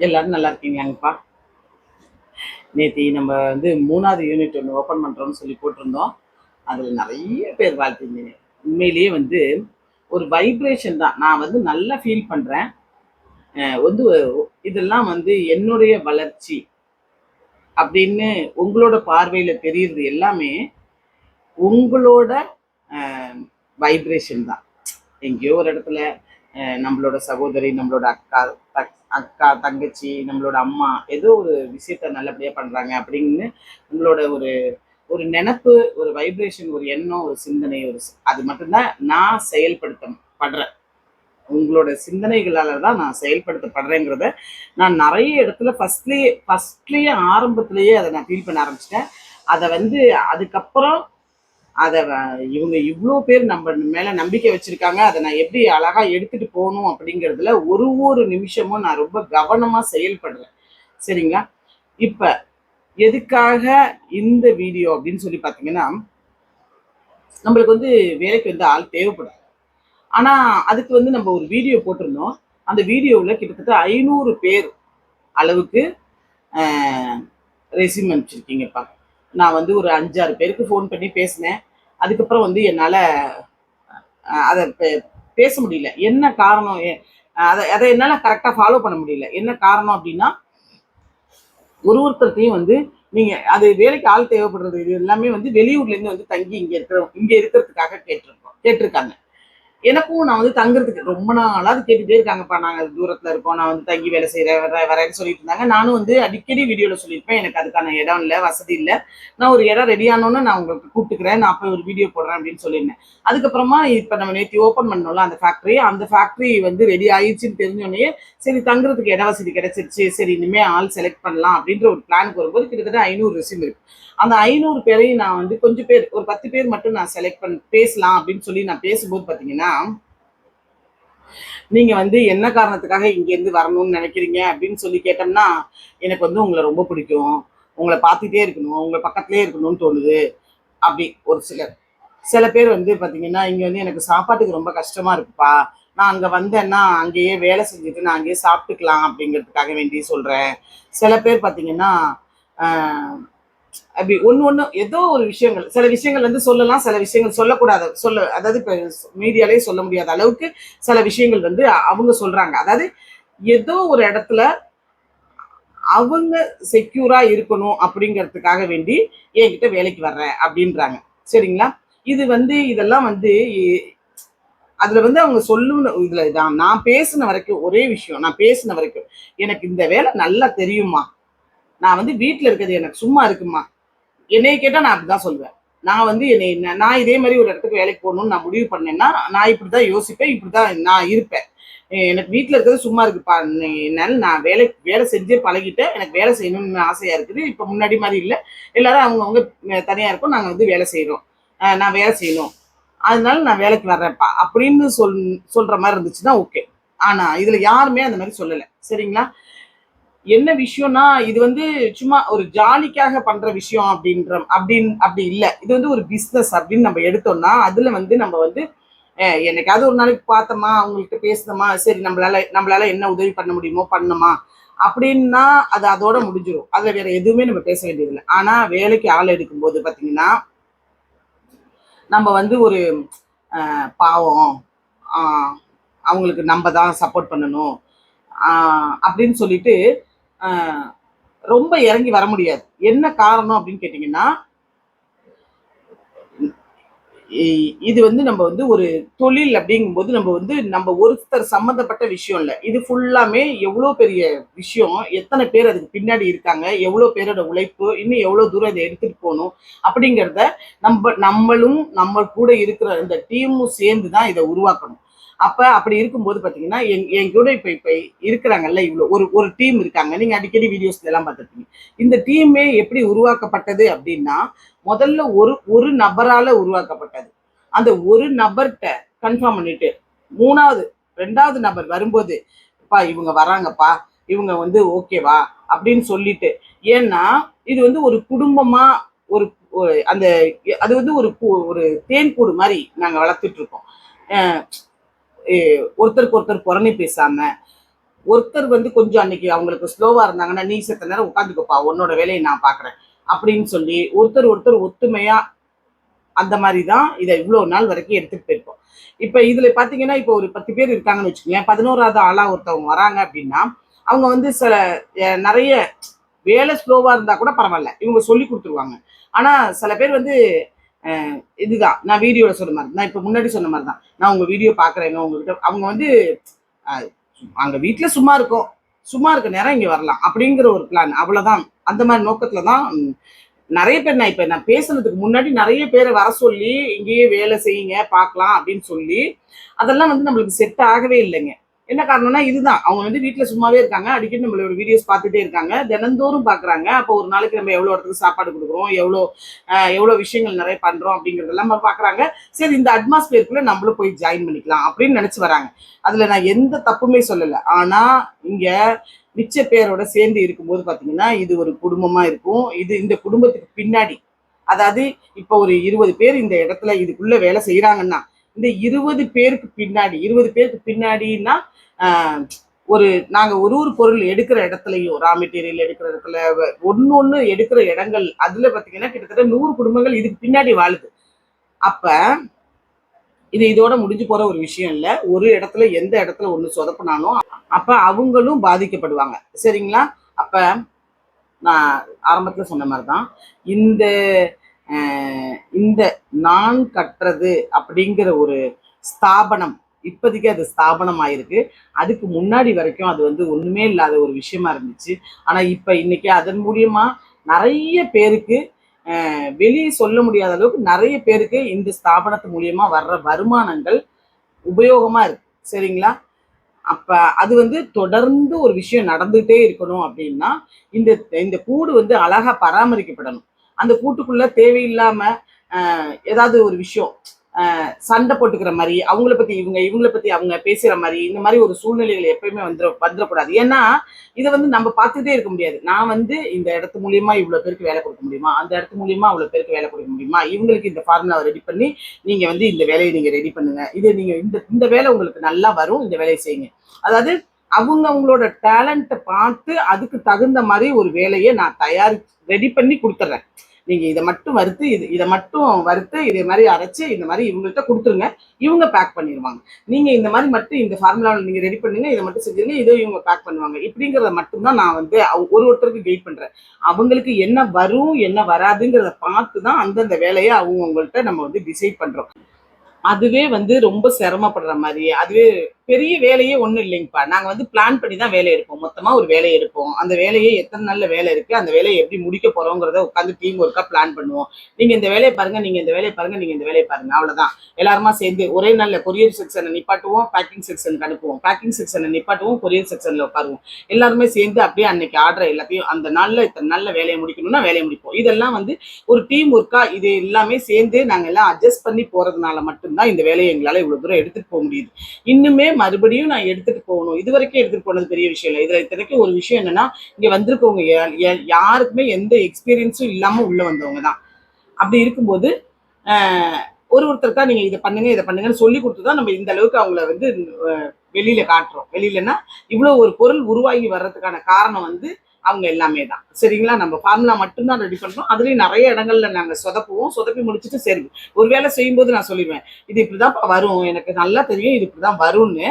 எல்லாரும் நல்லா இருக்கீங்களாங்கப்பா நேத்தி நம்ம வந்து மூணாவது யூனிட் ஒன்று ஓப்பன் பண்ணுறோம்னு சொல்லி போட்டிருந்தோம். அதில் நிறைய பேர் வாழ்த்துங்க. உண்மையிலேயே வந்து ஒரு வைப்ரேஷன் தான். நான் வந்து நல்லா ஃபீல் பண்ணுறேன் வந்து இதெல்லாம் வந்து என்னுடைய வளர்ச்சி அப்படின்னு உங்களோட பார்வையில் தெரியுறது எல்லாமே உங்களோட வைப்ரேஷன் தான். எங்கேயோ ஒரு இடத்துல நம்மளோட சகோதரி நம்மளோட அக்கா தக்- அக்கா தங்கச்சி நம்மளோட அம்மா ஏதோ ஒரு விஷயத்த நல்லபடியாக பண்ணுறாங்க அப்படின்னு உங்களோட ஒரு ஒரு நினப்பு ஒரு வைப்ரேஷன் ஒரு எண்ணம் ஒரு சிந்தனை ஒரு அது மட்டும்தான் நான் செயல்படுத்த படுறேன். உங்களோட சிந்தனைகளால் தான் நான் செயல்படுத்தப்படுறேங்கிறத நான் நிறைய இடத்துல ஃபஸ்ட்லேயே ஃபஸ்ட்லேயே ஆரம்பத்திலேயே அதை நான் ஃபீல் பண்ண ஆரம்பிச்சிட்டேன். அதை வந்து அதுக்கப்புறம் அதை இவங்க இவ்வளோ பேர் நம்ம மேலே நம்பிக்கை வச்சுருக்காங்க. அதை நான் எப்படி அழகாக எடுத்துகிட்டு போகணும் அப்படிங்கிறதுல ஒரு ஒரு நிமிஷமும் நான் ரொம்ப கவனமாக செயல்படுறேன். சரிங்களா? இப்போ எதுக்காக இந்த வீடியோ அப்படின்னு சொல்லி பார்த்தீங்கன்னா நம்மளுக்கு வந்து வேலைக்கு வந்து ஆள் தேவைப்படாது. ஆனால் அதுக்கு வந்து நம்ம ஒரு வீடியோ போட்டிருந்தோம். அந்த வீடியோவில் கிட்டத்தட்ட ஐநூறு பேர் அளவுக்கு ரெசியூம் அனுப்பிச்சிருக்கீங்கப்பா. நான் வந்து ஒரு அஞ்சாறு பேருக்கு ஃபோன் பண்ணி பேசினேன். அதுக்கப்புறம் வந்து என்னால் அதை பே- பேச முடியல. என்ன காரணம்? அதை அதை என்னால் கரெக்டாக ஃபாலோ பண்ண முடியல. என்ன காரணம் அப்படின்னா ஒரு ஒருத்தர்த்தையும் வந்து நீங்கள் அது வேலைக்கு ஆள் தேவைப்படுறது இது எல்லாமே வந்து வெளியூர்லேருந்து வந்து தங்கி இங்கே இருக்கிற இங்கே இருக்கிறதுக்காக கேட்டிருக்கோம் கேட்டிருக்காங்க. எனக்கும் நான் வந்து தங்குறதுக்கு ரொம்ப நாளாக கேட்டுட்டே இருக்காங்கப்பா. நாங்கள் தூரத்தில் இருக்கோம். நான் வந்து தங்கி வேலை செய்கிறேன் வர வரேன்னு சொல்லிட்டு இருந்தாங்க. நானும் வந்து அடிக்கடி வீடியோவில் சொல்லியிருப்பேன். எனக்கு அதுக்கான இடம் இல்லை வசதி இல்லை. நான் ஒரு இடம் ரெடி ஆனோன்னு நான் உங்களுக்கு கூப்பிட்டுக்கிறேன். நான் அப்போ ஒரு வீடியோ போடுறேன் அப்படின்னு சொல்லியிருந்தேன். அதுக்கப்புறமா இப்போ நம்ம நேற்று ஓப்பன் பண்ணோம்ல அந்த ஃபேக்ட்ரி அந்த ஃபேக்ட்ரி வந்து ரெடி ஆயிடுச்சுன்னு தெரிஞ்சோடனே சரி தங்குறதுக்கு இட வசதி கிடைச்சிருச்சு. சரி இனிமேல் ஆள் செலக்ட் பண்ணலாம் அப்படின்ற ஒரு பிளானுக்கு வரும்போது கிட்டத்தட்ட ஐநூறு ரெசியூம் இருக்குது அந்த ஐநூறு பேரையும் நான் வந்து கொஞ்சம் பேர் ஒரு பத்து பேர் மட்டும் நான் செலக்ட் பண்ண பேசலாம் அப்படின்னு சொல்லி நான் பேசும்போது பார்த்தீங்கன்னா நீங்க வந்து என்ன காரணத்துக்காக இங்கேருந்து வரணும்னு நினைக்கிறீங்க அப்படின்னு சொல்லி கேட்டோம்னா எனக்கு வந்து உங்களை ரொம்ப பிடிக்கும். உங்களை பார்த்துட்டே இருக்கணும். உங்களை பக்கத்துலேயே இருக்கணும்னு தோணுது. அப்படி ஒரு சிலர். சில பேர் வந்து பார்த்தீங்கன்னா இங்கே வந்து எனக்கு சாப்பாட்டுக்கு ரொம்ப கஷ்டமாக இருக்குப்பா. நான் அங்கே வந்தேன்னா அங்கேயே வேலை செஞ்சுட்டு நான் அங்கேயே சாப்பிட்டுக்கலாம் அப்படிங்கிறதுக்காக வேண்டி சொல்கிறேன் சில பேர் பார்த்தீங்கன்னா அப்படி ஒன்று ஒன்று ஏதோ ஒரு விஷயங்கள் சில விஷயங்கள் வந்து சொல்லலாம் சில விஷயங்கள் சொல்லக்கூடாது. சொல்ல அதாவது இப்போ மீடியாலே சொல்ல முடியாத அளவுக்கு சில விஷயங்கள் வந்து அவங்க சொல்றாங்க. அதாவது ஏதோ ஒரு இடத்துல அவங்க செக்யூரா இருக்கணும் அப்படிங்கிறதுக்காக வேண்டி என்கிட்ட வேலைக்கு வர்றேன் அப்படின்றாங்க. சரிங்களா? இது வந்து இதெல்லாம் வந்து அதுல வந்து அவங்க சொல்லும் இதுல நான் நான் பேசின வரைக்கும் ஒரே விஷயம் நான் பேசின வரைக்கும் எனக்கு இந்த வேலை நல்லா தெரியுமா? நான் வந்து வீட்டில் இருக்கிறது எனக்கு சும்மா இருக்குமா? என்னைய கேட்டால் நான் அப்படிதான் சொல்லுவேன் நான் வந்து என்னை நான் நான் இதே மாதிரி ஒரு இடத்துக்கு வேலைக்கு போகணும்னு நான் முடிவு பண்ணேன்னா நான் இப்படி தான் யோசிப்பேன் இப்படி தான் நான் இருப்பேன். எனக்கு வீட்டில் இருக்கிறது சும்மா இருக்குப்பா. என்னால் நான் வேலை வேலை செஞ்சே பழகிட்டேன். எனக்கு வேலை செய்யணும்னு ஆசையாக இருக்குது. இப்போ முன்னாடி மாதிரி இல்லை. எல்லாரும் அவங்கவுங்க தனியாக இருக்கோம். நாங்கள் வந்து வேலை செய்கிறோம் நான் வேலை செய்யணும். அதனால நான் வேலைக்கு வர்றேன்ப்பா. அப்படின்னு சொல் சொல்கிற மாதிரி இருந்துச்சுன்னா ஓகே. ஆனால் இதில் யாருமே அந்த மாதிரி சொல்லலை. சரிங்களா? என்ன விஷயம்னா இது வந்து சும்மா ஒரு ஜாலிக்காக பண்ற விஷயம் அப்படின்ற அப்படின்னு அப்படி இல்லை. இது வந்து ஒரு பிஸ்னஸ் அப்படின்னு நம்ம எடுத்தோம்னா அதுல வந்து நம்ம வந்து என்னைக்காவது ஒரு நாளைக்கு பார்த்தோமா அவங்கள்ட்ட பேசினோமா சரி நம்மளால நம்மளால என்ன உதவி பண்ண முடியுமோ பண்ணோமா அப்படின்னா அது அதோட முடிஞ்சிடும் அதுல வேற எதுவுமே நம்ம பேச வேண்டியதில்லை. ஆனா வேலைக்கு ஆள் எடுக்கும்போது பாத்தீங்கன்னா நம்ம வந்து ஒரு பாவம் அவங்களுக்கு நம்ம தான் சப்போர்ட் பண்ணணும் அப்படின்னு சொல்லிட்டு ரொம்ப இறங்கி வர முடியாது. என்ன காரணம் அப்படின்னு கேட்டிங்கன்னா இ- இது வந்து நம்ம வந்து ஒரு தொழில் அப்படிங்கும்போது நம்ம வந்து நம்ம ஒருத்தர் சம்மந்தப்பட்ட விஷயம் இல்லை. இது ஃபுல்லாமே எவ்வளோ பெரிய விஷயம் எத்தனை பேர் அதுக்கு பின்னாடி இருக்காங்க எவ்வளோ பேரோட உழைப்பு இன்னும் எவ்வளோ தூரம் இதை எடுத்துகிட்டு போகணும் அப்படிங்கிறத நம்ம நம்மளும் நம்ம கூட இருக்கிற இந்த டீமும் சேர்ந்து தான் இதை உருவாக்கணும். அப்ப அப்படி இருக்கும்போது பாத்தீங்கன்னா என் என் கூட இப்ப இப்ப இருக்கிறாங்கல்ல இவ்வளோ ஒரு ஒரு டீம் இருக்காங்க. நீங்க அடிக்கடி வீடியோஸ் எல்லாம் பார்த்துருப்பீங்க. இந்த டீமே எப்படி உருவாக்கப்பட்டது அப்படின்னா முதல்ல ஒரு ஒரு நபரால உருவாக்கப்பட்டது. அந்த ஒரு நபர்கிட்ட கன்ஃபார்ம் பண்ணிட்டு மூணாவது ரெண்டாவது நபர் வரும்போது பா இவங்க வராங்கப்பா. இவங்க வந்து ஓகேவா அப்படின்னு சொல்லிட்டு ஏன்னா இது வந்து ஒரு குடும்பமா ஒரு அந்த அது வந்து ஒரு கூ- ஒரு தேன் கூடு மாதிரி நாங்கள் வளர்த்துட்டு இருக்கோம். ஒருத்தருக்கு ஒருத்தர் புறணி பேசாம ஒருத்தர் வந்து கொஞ்சம் அன்னைக்கு அவங்களுக்கு ஸ்லோவா இருந்தாங்கன்னா நீ செத்த நேரம் உட்காந்துக்கப்பா உன்னோட வேலையை நான் பாக்குறேன் அப்படின்னு சொல்லி ஒருத்தர் ஒருத்தர் ஒத்துமையா அந்த மாதிரி தான் இதை இவ்வளோ நாள் வரைக்கும் எடுத்துகிட்டு போயிருப்போம் இப்போ இதில் பார்த்தீங்கன்னா இப்போ ஒரு பத்து பேர் இருக்காங்கன்னு வச்சுக்கோங்களேன் பதினோராவது ஆளாக ஒருத்தவங்க வராங்க அப்படின்னா அவங்க வந்து சில நிறைய வேலை ஸ்லோவாக இருந்தால் கூட பரவாயில்ல இவங்க சொல்லி கொடுத்துருவாங்க. ஆனால் சில பேர் வந்து இதுதான். நான் வீடியோவில் சொன்ன மாதிரி. நான் இப்போ முன்னாடி சொன்ன மாதிரி தான். நான் உங்க வீடியோ பார்க்குறேங்க உங்ககிட்ட. அவங்க வந்து அங்கே வீட்டில் சும்மா இருக்கும். சும்மா இருக்க நேரம் இங்கே வரலாம். அப்படிங்கிற ஒரு பிளான் அவ்வளோதான் அந்த மாதிரி நோக்கத்தில் தான் நிறைய பேர் நான் இப்போ நான் பேசுனதுக்கு முன்னாடி நிறைய பேரை வர சொல்லி இங்கேயே வேலை செய்யுங்க பார்க்கலாம் அப்படின்னு சொல்லி அதெல்லாம் வந்து நம்மளுக்கு செட் ஆகவே இல்லைங்க. என்ன காரணம்னா இதுதான். அவங்க வந்து வீட்டுல சும்மாவே இருக்காங்க. அடிக்கடி நம்மளோட வீடியோஸ் பார்த்துட்டே இருக்காங்க. தினந்தோறும் பாக்குறாங்க அப்போ ஒரு நாளைக்கு நம்ம எவ்வளவு இடத்துக்கு சாப்பாடு கொடுக்குறோம் எவ்வளோ ஆஹ், எவ்வளவு விஷயங்கள் நிறைய பண்றோம் அப்படிங்கறதெல்லாம் பார்க்குறாங்க. பாக்குறாங்க சரி இந்த அட்மாஸ்பியருக்குள்ள நம்மளும் போய் ஜாயின் பண்ணிக்கலாம் அப்படின்னு நினைச்சு வராங்க. அதுல நான் எந்த தப்புமே சொல்லல. ஆனா இங்க மிச்ச பேரோட சேர்ந்து இருக்கும்போது பாத்தீங்கன்னா இது ஒரு குடும்பமா இருக்கும். இது இந்த குடும்பத்துக்கு பின்னாடி. அதாவது இப்ப ஒரு இருபது பேர் இந்த இடத்துல இதுக்குள்ள வேலை செய்யறாங்கன்னா இந்த இருபது பேருக்கு பின்னாடி இருபது பேருக்கு பின்னாடின்னா ஒரு நாங்கள் ஒரு ஒரு பொருள் எடுக்கிற இடத்துலையும் ரா மெட்டீரியல் எடுக்கிற இடத்துல ஒன்று ஒன்று எடுக்கிற இடங்கள் அதில் பார்த்தீங்கன்னா கிட்டத்தட்ட நூறு குடும்பங்கள் இதுக்கு பின்னாடி வாழுது. அப்போ இது இதோட முடிஞ்சு போகிற ஒரு விஷயம் இல்லை. ஒரு இடத்துல எந்த இடத்துல ஒன்று சொதப்பினாலும் அப்போ அவங்களும் பாதிக்கப்படுவாங்க. சரிங்களா? அப்போ நான் ஆரம்பத்தில் சொன்ன மாதிரி தான் இந்த இந்த நான் கட்டுறது அப்படிங்கிற ஒரு ஸ்தாபனம் இப்போதைக்கு அது ஸ்தாபனம் ஆயிருக்கு அதுக்கு முன்னாடி வரைக்கும் அது வந்து ஒன்றுமே இல்லாத ஒரு விஷயமா இருந்துச்சு. ஆனால் இப்போ இன்னைக்கு அதன் மூலியமா நிறைய பேருக்கு வெளியே சொல்ல முடியாத அளவுக்கு நிறைய பேருக்கு இந்த ஸ்தாபனத்து மூலியமா வர்ற வருமானங்கள் உபயோகமா இருக்கு. சரிங்களா? அப்ப அது வந்து தொடர்ந்து ஒரு விஷயம் நடந்துகிட்டே இருக்கணும் அப்படின்னா இந்த இந்த கூடு வந்து அழகா பராமரிக்கப்படணும். அந்த கூட்டுக்குள்ள தேவையில்லாம ஏதாவது ஒரு விஷயம் சண்டை போட்டுக்கிற மாதிரி அவங்கள பத்தி இவங்க இவங்கள பத்தி அவங்க பேசுற மாதிரி இந்த மாதிரி ஒரு சூழ்நிலைகள் எப்பயுமே வந்துட வந்துடக்கூடாது. ஏன்னா இதை வந்து நம்ம பார்த்துட்டே இருக்க முடியாது. நான் வந்து இந்த இடத்து மூலியமா இவ்வளவு பேருக்கு வேலை கொடுக்க முடியுமா? அந்த இடத்து மூலியமா அவ்வளவு பேருக்கு வேலை கொடுக்க முடியுமா? இவங்களுக்கு இந்த ஃபார்முலா ரெடி பண்ணி நீங்க வந்து இந்த வேலையை நீங்க ரெடி பண்ணுங்க. இது நீங்க இந்த இந்த வேலை உங்களுக்கு நல்லா வரும் இந்த வேலையை செய்யுங்க. அதாவது அவங்க அவங்களோட டேலண்ட்டை பார்த்து அதுக்கு தகுந்த மாதிரி ஒரு வேலையை நான் தயாரி ரெடி பண்ணி கொடுத்துட்றேன் நீங்க இதை மட்டும் வறுத்து இது இதை மட்டும் வறுத்து இதே மாதிரி அரைச்சு இந்த மாதிரி இவங்கள்ட்ட கொடுத்துருங்க. இவங்க பேக் பண்ணிடுவாங்க. நீங்க இந்த மாதிரி மட்டும் இந்த ஃபார்முலாவில் நீங்க ரெடி பண்ணுங்க இதை மட்டும் செஞ்சுருங்க இதோ இவங்க பேக் பண்ணுவாங்க. இப்படிங்கிறத மட்டும்தான் நான் வந்து ஒரு ஒருத்தருக்கு கைட் பண்றேன். அவங்களுக்கு என்ன வரும் என்ன வராதுங்கிறத பார்த்து தான் அந்தந்த வேலையை அவங்க நம்ம வந்து டிசைட் பண்றோம். அதுவே வந்து ரொம்ப சிரமப்படுற மாதிரி அதுவே பெரிய வேலையே ஒன்றும் இல்லைங்கப்பா. நாங்கள் வந்து பிளான் பண்ணி தான் வேலை எடுப்போம். மொத்தமாக ஒரு வேலையை எடுப்போம். அந்த வேலையை எத்தனை நல்ல வேலை இருக்கு அந்த வேலையை எப்படி முடிக்க போகிறோங்கிறத உட்காந்து டீம் ஒர்க்காக பிளான் பண்ணுவோம். நீங்கள் இந்த வேலையை பாருங்கள் நீங்கள் இந்த வேலையை பாருங்கள் நீங்கள் இந்த வேலையை பாருங்கள் அவ்வளோதான் எல்லாருமா சேர்ந்து ஒரே நல்ல கொரியர் செக்ஷனை நிப்பாட்டுவோம் பேக்கிங் செக்ஷனுக்கு அனுப்புவோம். பேக்கிங் செக்ஷனை நிப்பாட்டுவோம் கொரியர் செக்ஷனில் உட்காருவோம். எல்லாருமே சேர்ந்து அப்படியே அன்னைக்கு ஆர்டர் எல்லாத்தையும் அந்த நாளில் இத்தனை நல்ல வேலையை முடிக்கணும்னா வேலையை முடிப்போம். இதெல்லாம் வந்து ஒரு டீம் ஒர்க்காக இது எல்லாமே சேர்ந்து நாங்கள் எல்லாம் அட்ஜஸ்ட் பண்ணி போகிறதுனால மட்டும்தான் இந்த வேலையை எங்களால் இவ்வளோ தூரம் எடுத்துட்டு போக முடியுது. இன்னுமே மறுபடியும் நான் எடுத்துட்டு போகணும். இது வரைக்கும் எடுத்துட்டு போனது பெரிய விஷயம் இல்லை. இதுல இத்தனைக்கும் ஒரு விஷயம் என்னன்னா இங்க வந்திருக்கவங்க யாருக்குமே எந்த எக்ஸ்பீரியன்ஸும் இல்லாம உள்ள வந்தவங்க தான். அப்படி இருக்கும்போது ஒரு ஒருத்தருக்கா நீங்க இதை பண்ணுங்க இதை பண்ணுங்கன்னு சொல்லி கொடுத்து தான் நம்ம இந்த அளவுக்கு அவங்கள வந்து வெளியில காட்டுறோம். வெளியிலன்னா இவ்வளவு ஒரு பொருள் உருவாகி வர்றதுக்கான காரணம் வந்து அவங்க எல்லாமே தான். சரிங்களா? நம்ம ஃபார்முலா மட்டும்தான் ரெடி பண்ணுறோம் அதுலேயும் நிறைய இடங்கள்ல நாங்கள் சொதப்புவோம். சொதப்பி முடிச்சுட்டு சரி ஒரு வேலை செய்யும்போது நான் சொல்லிடுவேன் இது இப்படிதான் வரும். எனக்கு நல்லா தெரியும். இது இப்படிதான் வரும்னு.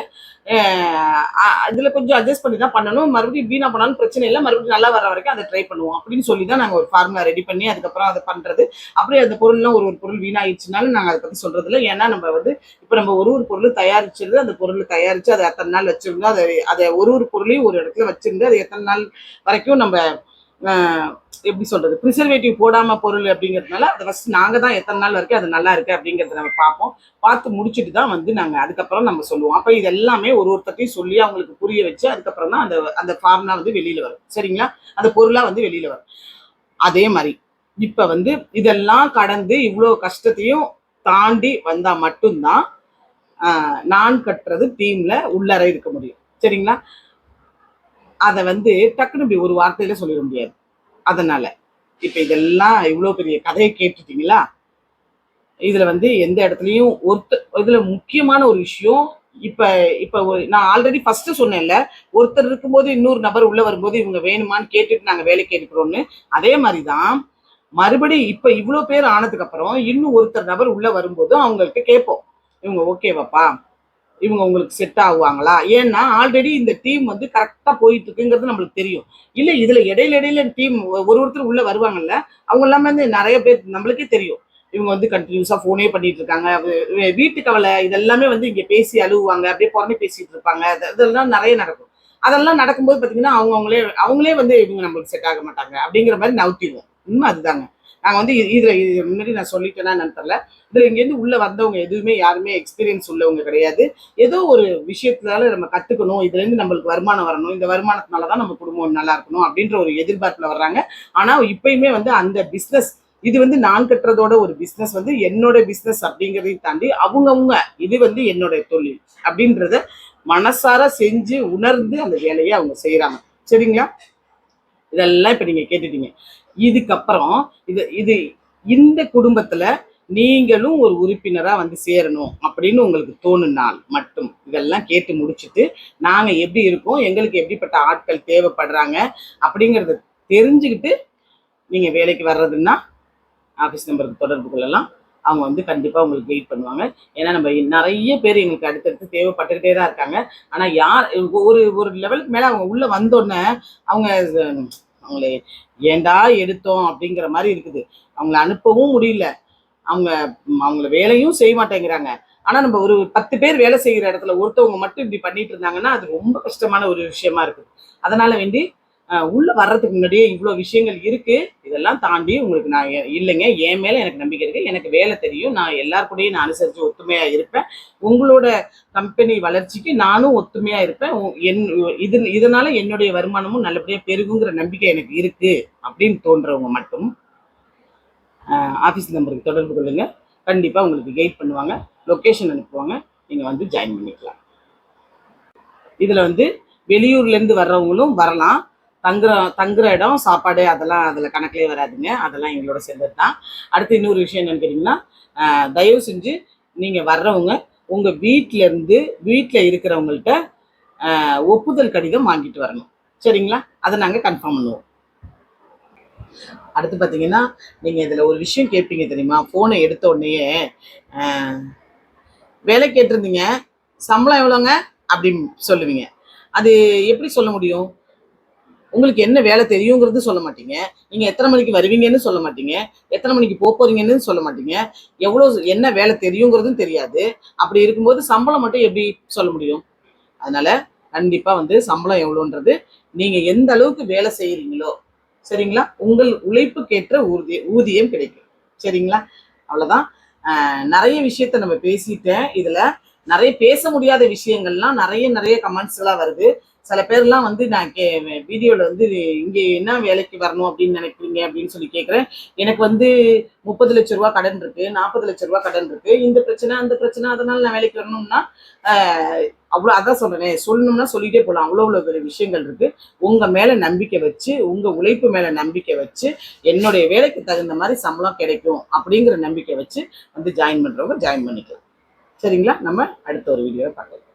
இதுல கொஞ்சம் அட்ஜஸ்ட் பண்ணி தான் பண்ணணும். மறுபடியும் வீணா பண்ணாலும் பிரச்சனை இல்லை. மறுபடியும் நல்லா வர வரைக்கும் அதை ட்ரை பண்ணுவோம். அப்படின்னு சொல்லி தான் நாங்கள் ஒரு ஃபார்முலா ரெடி பண்ணி அதுக்கப்புறம் அதை பண்றது. அப்படியே அந்த பொருள்லாம் ஒரு ஒரு பொருள் வீணாயிடுச்சுனாலும் நாங்கள் அதை பத்தி சொல்றது இல்லை. ஏன்னா நம்ம வந்து இப்போ நம்ம ஒரு ஒரு பொருள் தயாரிச்சிருந்து அந்த பொருள் தயாரிச்சு அதை எத்தனை நாள் வச்சிருந்து அதை அதை ஒரு ஒரு பொருளையும் ஒரு இடத்துல வச்சிருந்து அது எத்தனை நாள் வரைக்கும் நம்ம எப்படி சொல்றது? ப்ரிசர்வேட்டிவ் போடாம பொருள் அப்படிங்கிறதுனால அதை ஃபர்ஸ்ட் நாங்க தான் எத்தனை நாள் வரைக்கும் அது நல்லா இருக்கு அப்படிங்கிறத நம்ம பார்ப்போம். பார்த்து முடிச்சுட்டு தான் வந்து நாங்க அதுக்கப்புறம் நம்ம சொல்லுவோம். அப்ப இது எல்லாமே ஒரு ஒருத்தரையும் சொல்லி அவங்களுக்கு புரிய வச்சு அதுக்கப்புறம் தான் அந்த அந்த ஃபார்ம்லாம் வந்து வெளியில வரும். சரிங்களா? அந்த பொருளா வந்து வெளியில வரும். அதே மாதிரி இப்ப வந்து இதெல்லாம் கடந்து இவ்வளோ கஷ்டத்தையும் தாண்டி வந்தா மட்டும்தான் நான் கட்டுறது டீம்ல உள்ளர இருக்க முடியும். சரிங்களா? அதை வந்து டக்குன்னு இப்படி ஒரு வார்த்தையில சொல்லிட முடியாது. அதனால இப்ப இதெல்லாம் இவ்வளோ பெரிய கதையை கேட்டுட்டீங்களா? இதுல வந்து எந்த இடத்துலையும் ஒருத்த இதுல முக்கியமான ஒரு விஷயம் இப்ப இப்ப நான் ஆல்ரெடி ஃபர்ஸ்ட் சொன்னேன்ல ஒருத்தர் இருக்கும்போது இன்னொரு நபர் உள்ள வரும்போது இவங்க வேணுமான்னு கேட்டுட்டு நாங்க வேலைக்கு எடுக்கிறோம்னு அதே மாதிரிதான் மறுபடி இப்ப இவ்வளோ பேர் ஆனதுக்கு அப்புறம் இன்னும் ஒருத்தர் நபர் உள்ள வரும்போது அவங்கள்ட்ட கேட்போம். இவங்க ஓகேவாப்பா இவங்க உங்களுக்கு செட் ஆகுவாங்களா? ஏன்னா ஆல்ரெடி இந்த டீம் வந்து கரெக்டாக போயிட்டு இருக்குங்கிறது நம்மளுக்கு தெரியும். இல்லை இதில் இடையில இடையில டீம் ஒரு ஒருத்தர் உள்ளே வருவாங்கல்ல அவங்க எல்லாமே வந்து நிறைய பேர் நம்மளுக்கே தெரியும். இவங்க வந்து கண்டினியூஸாக ஃபோனே பண்ணிட்டு இருக்காங்க. வீட்டு கவலை இதெல்லாமே வந்து இங்கே பேசி அழுவுவாங்க அப்படியே புறமே பேசிட்டு இருப்பாங்க. இதெல்லாம் நிறைய நடக்கும். அதெல்லாம் நடக்கும்போது பார்த்தீங்கன்னா அவங்க அவங்களே அவங்களே வந்து இவங்க நம்மளுக்கு செட் ஆக மாட்டாங்க அப்படிங்கிற மாதிரி நவுத்திடுவோம். உண்மை அதுதாங்க. நாங்கள் வந்து இதில் இது முன்னாடி நான் சொல்லிட்டேன்னா என்னன்னு தெரியல. இதுல உள்ளே வந்தவங்க எதுவுமே யாருமே எக்ஸ்பீரியன்ஸ் உள்ளவங்க கிடையாது. ஏதோ ஒரு விஷயத்தினால நம்ம கத்துக்கணும் இதுல இருந்து நம்மளுக்கு வருமானம் வரணும் இந்த வருமானத்தினாலதான் நம்ம குடும்பம் நல்லா இருக்கணும் அப்படின்ற ஒரு எதிர்பார்ப்புல வர்றாங்க. ஆனா இப்பயுமே வந்து அந்த பிஸ்னஸ் இது வந்து நான் கட்டுறதோட ஒரு பிஸ்னஸ் வந்து என்னோட பிசினஸ் அப்படிங்கறதையும் தாண்டி அவங்கவுங்க இது வந்து என்னோட தொழில் அப்படின்றத மனசார செஞ்சு உணர்ந்து அந்த வேலையை அவங்க செய்யறாங்க சரிங்களா? இதெல்லாம் இப்போ நீங்க கேட்டுட்டீங்க. இதுக்கப்புறம் இது இது இந்த குடும்பத்துல நீங்களும் ஒரு உறுப்பினரா வந்து சேரணும் அப்படின்னு உங்களுக்கு தோணுனால் மட்டும். இதெல்லாம் கேட்டு முடிச்சுட்டு நாங்க எப்படி இருக்கோம் எங்களுக்கு எப்படிப்பட்ட ஆட்கள் தேவைப்படுறாங்க அப்படிங்கறத தெரிஞ்சுக்கிட்டு நீங்க வேலைக்கு வர்றதுன்னா ஆஃபீஸ் நம்பருக்கு தொடர்பு கொள்ளலாம். அவங்க வந்து கண்டிப்பாக உங்களுக்கு வெயிட் பண்ணுவாங்க. ஏன்னா நம்ம நிறைய பேர் எங்களுக்கு அடுத்தடுத்து தேவைப்பட்டுக்கிட்டே தான் இருக்காங்க. ஆனால் யார் ஒரு ஒரு லெவலுக்கு மேலே அவங்க உள்ளே வந்தோடனே அவங்க அவங்கள ஏன்டா எடுத்தோம்? அப்படிங்கிற மாதிரி இருக்குது. அவங்கள அனுப்பவும் முடியல. அவங்க அவங்கள வேலையும் செய்ய மாட்டேங்கிறாங்க. ஆனா நம்ம ஒரு பத்து பேர் வேலை செய்யற இடத்துல ஒருத்தவங்க மட்டும் இப்படி பண்ணிட்டு இருந்தாங்கன்னா அது ரொம்ப கஷ்டமான ஒரு விஷயமா இருக்குது. அதனால வேண்டி உள்ள வர்றதுக்கு முன்னாடியே இவ்வளோ விஷயங்கள் இருக்கு. இதெல்லாம் தாண்டி உங்களுக்கு நான் இல்லைங்க. என் மேல எனக்கு நம்பிக்கை இருக்கு. எனக்கு வேலை தெரியும். நான் எல்லார் கூடயும் நான் அனுசரிச்சு ஒத்துமையா இருப்பேன். உங்களோட கம்பெனி வளர்ச்சிக்கு நானும் ஒத்துமையா இருப்பேன். உ- என் இது இதனால என்னுடைய வருமானமும் நல்லபடியா பெருகுங்கிற நம்பிக்கை எனக்கு இருக்கு அப்படின்னு தோன்றவங்க மட்டும் ஆஃபீஸ் நம்பருக்கு தொடர்பு கொள்ளுங்க. கண்டிப்பா உங்களுக்கு கைட் பண்ணுவாங்க. லொக்கேஷன் அனுப்புவாங்க. நீங்க வந்து ஜாயின் பண்ணிக்கலாம். இதுல வந்து வெளியூர்லேருந்து வர்றவங்களும் வரலாம். தங்குற தங்குற இடம் சாப்பாடு அதெல்லாம் அதில் கணக்கிலே வராதுங்க. அதெல்லாம் எங்களோட சேர்ந்தது தான் அடுத்து இன்னொரு விஷயம் என்னன்னு கேட்டிங்கன்னா தயவு செஞ்சு நீங்கள் வர்றவங்க உங்கள் வீட்டிலேருந்து வீட்டில் இருக்கிறவங்கள்ட்ட ஒப்புதல் கடிதம் வாங்கிட்டு வரணும். சரிங்களா? அதை நாங்கள் கன்ஃபார்ம் பண்ணுவோம். அடுத்து பார்த்தீங்கன்னா நீங்கள் இதில் ஒரு விஷயம் கேட்பீங்க தெரியுமா? ஃபோனை எடுத்த உடனேயே வேலை கேட்டிருந்தீங்க சம்பளம் எவ்வளோங்க? அப்படின்னு சொல்லுவீங்க. அது எப்படி சொல்ல முடியும்? உங்களுக்கு என்ன வேலை தெரியுங்கிறது சொல்ல மாட்டீங்க. நீங்க எத்தனை மணிக்கு வருவீங்கன்னு சொல்ல மாட்டீங்க. எத்தனை மணிக்கு போக போறீங்கன்னு சொல்ல மாட்டீங்க. எவ்வளவு என்ன வேலை தெரியுங்கிறதும் தெரியாது. அப்படி இருக்கும்போது சம்பளம் மட்டும் எப்படி சொல்ல முடியும்? அதனால கண்டிப்பா வந்து சம்பளம் எவ்வளோன்றது நீங்க எந்த அளவுக்கு வேலை செய்யறீங்களோ சரிங்களா? உங்கள் உழைப்புக்கேற்ற ஊதிய ஊதியம் கிடைக்கும். சரிங்களா? அவ்வளவுதான். நிறைய விஷயத்த நம்ம பேசிட்டேன். இதுல நிறைய பேச முடியாத விஷயங்கள்லாம் நிறைய நிறைய கமெண்ட்ஸ் எல்லாம் வருது. சில பேர்லாம் வந்து நான் கே வீடியோவில் வந்து இங்கே என்ன வேலைக்கு வரணும் அப்படின்னு நினைக்கிறீங்க அப்படின்னு சொல்லி கேட்குறேன் எனக்கு வந்து முப்பது லட்ச ரூபா கடன் இருக்கு நாற்பது லட்ச ரூபா கடன் இருக்கு. இந்த பிரச்சனை அந்த பிரச்சனை அதனால நான் வேலைக்கு வரணும்னா அவ்வளோ அதான் சொல்கிறேன் சொல்லணும்னா சொல்லிட்டே போகலாம் அவ்வளோ அவ்வளோ பெரிய விஷயங்கள் இருக்கு. உங்கள் மேலே நம்பிக்கை வச்சு உங்கள் உழைப்பு மேலே நம்பிக்கை வச்சு என்னுடைய வேலைக்கு தகுந்த மாதிரி சம்பளம் கிடைக்கும் அப்படிங்கிற நம்பிக்கை வச்சு வந்து ஜாயின் பண்ணுறவங்க ஜாயின் பண்ணிக்கலாம். சரிங்களா? நம்ம அடுத்த ஒரு வீடியோவை பார்க்கலாம்.